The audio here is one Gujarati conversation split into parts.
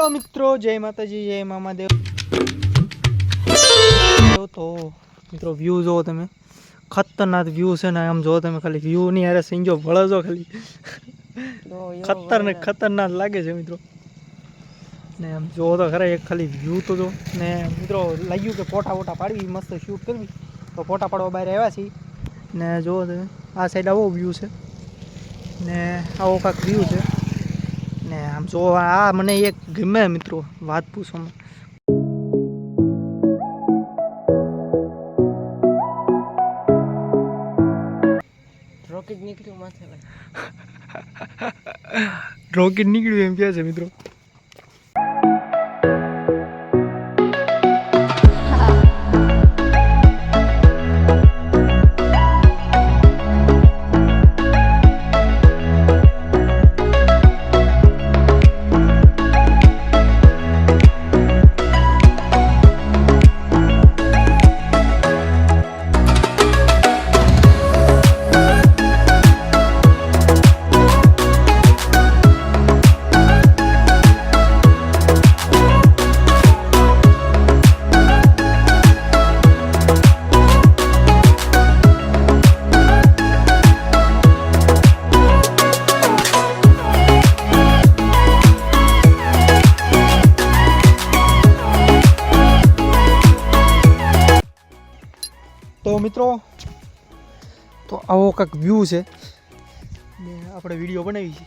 હેલો મિત્રો જય માતાજી જય મામાદેવ તો મિત્રો વ્યૂ જુઓ તમે. ખતરનાક વ્યૂ છે ને આમ જો તમે ખાલી. વ્યૂ ની અરે સિંજો ભળજો ખાલી. ખતરનાક ખતરનાક લાગે છે મિત્રો. ને આમ જો તો ખરા એક ખાલી વ્યૂ તો જો. ને મિત્રો લાગ્યું કે ફોટા ફોટા પાડવી મસ્ત શૂટ કરવી. તો ફોટા પાડવા બહાર આવ્યા છીએ. ને જુઓ તમે આ સાઈડ આવો વ્યૂ છે. ને આવો કાંક વ્યૂ છે. ને આમ જો આ મને એક ગમે મિત્રો વાત પૂછો રોકેટ નીકળ્યું માથે રોકેટ નીકળ્યું એમ કહે છે મિત્રો. મિત્રો, તો આવો કાંક વ્યૂ છે. ને આપણે વીડિયો બનાવી છે.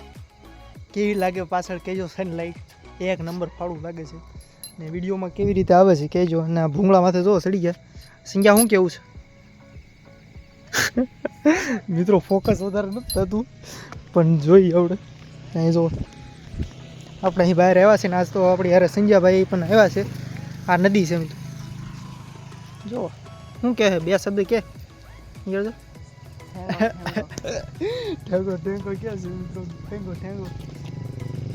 કેવી લાગે પાછળ કહેજો સનલાઇટ એક નંબર ફાળું લાગે છે. ને વિડીયોમાં કેવી રીતે આવે છે કહેજો. અને આ ભૂંગળા માથે જો સડી ગયા. સિંગ્યા શું કેવું છે? મિત્રો ફોકસ વધારે નથી થતું. પણ જોઈએ આપણે. અહીં જો, આપણે અહીં બહાર આવ્યા છે ને આજ તો આપણી યારે સંજ્યાભાઈ પણ આવ્યા છે. આ નદી છે મિત્રો. જો શું કહે બે શબ્દ કે ઠેંગો ઠેંગો મિત્રો ઠેંગો ઠેંગો.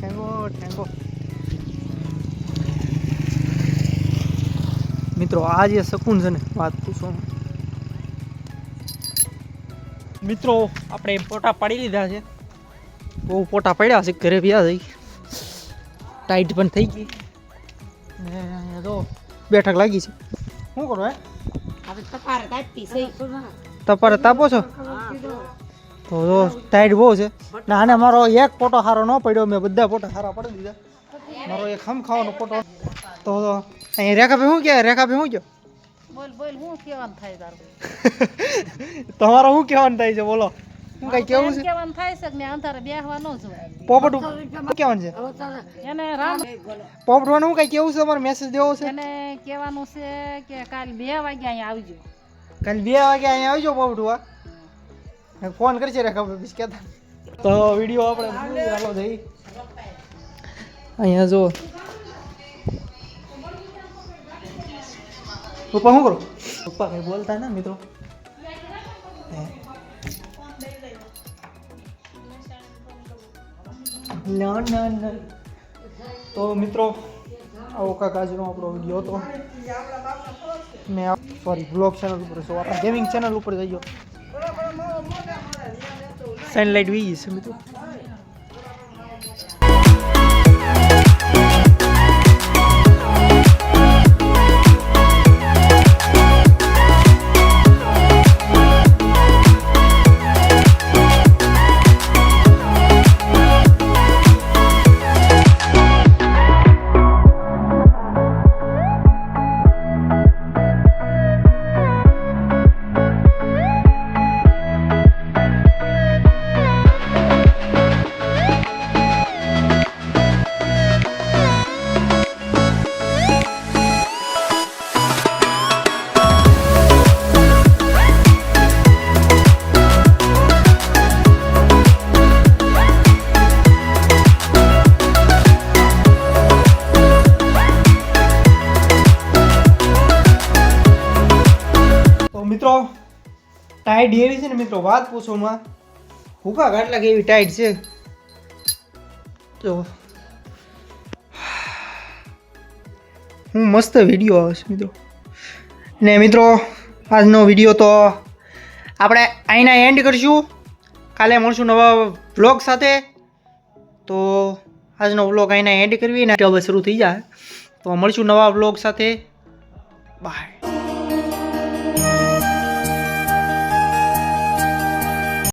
ઠેંગો ઠેંગો. મિત્રો, આ જે શકુન છે ને, વાત પૂછો. મિત્રો, આપણે પોટા પાડી લીધા છે. બહુ ફોટા પડ્યા છે, ઘરે વ્યા થઈ. ટાઈટ પણ થઈ ગઈ. અહીંયા બેઠક લાગી છે. શું કરો હે? તપારે તાપો છો. તો જો ટાઈટ બહુ છે. ને આને મારો એક ફોટો સારો ન પડ્યો મેં બધા ફોટા સારા પડી દીધા. મારો એક હમ ખાવાનો ફોટો. તો તો અહીં રેખાભાઈ શું કહે રેખાભાઈ શું કહો બોલ બોલ હું કહેવાનું થાય તારું? તમારો શું કહેવાનું થાય છે? બોલો. શું કઈ કેવું છે? કેવાનું થાય છે કે મેં અંધારે બેહવાનો ન જોવાય પોપટ શું છે? એને રામ પોપટવાનું શું કઈ કેવું છે? તમારે મેસેજ દેવો છે? એને કહેવાનું છે કે કાલ બે વાગ્યા અહીંયા આવજો. કાલ બે વાગે અહીંયા આવજો પોપટવા ફોન કરશે ખબર બીજ કેતા. તો વીડિયો આપણે ચાલો જઈ અહીંયા જો પપ્પા શું કરો? પપ્પા કઈ બોલતા ના મિત્રો? ના ના ના. તો મિત્રો, આવો કાંક આજનો આપણો વીડિયો હતો. મેં સોરી બ્લોગ ચેનલ ઉપર છો આપણે ગેમિંગ ચેનલ ઉપર જઈયો સનલાઇટ વી છે, મિત્રો. ટાઈડ એવી છે ને મિત્રો, વાત પૂછોમાં. હુકા ગાટલા કેવી ટાઈટ છે? તો, હું મસ્ત વીડિયો આવે છે મિત્રો. ને મિત્રો, આજનો વીડિયો તો આપણે અહીંના એન્ડ કરીશું. કાલે મળશું નવા વ્લોગ સાથે. તો આજનો વ્લોગ અહીંના એન્ડ કરવી ને હવે શરૂ થઈ જાય. તો મળશું નવા વ્લોગ સાથે. બાય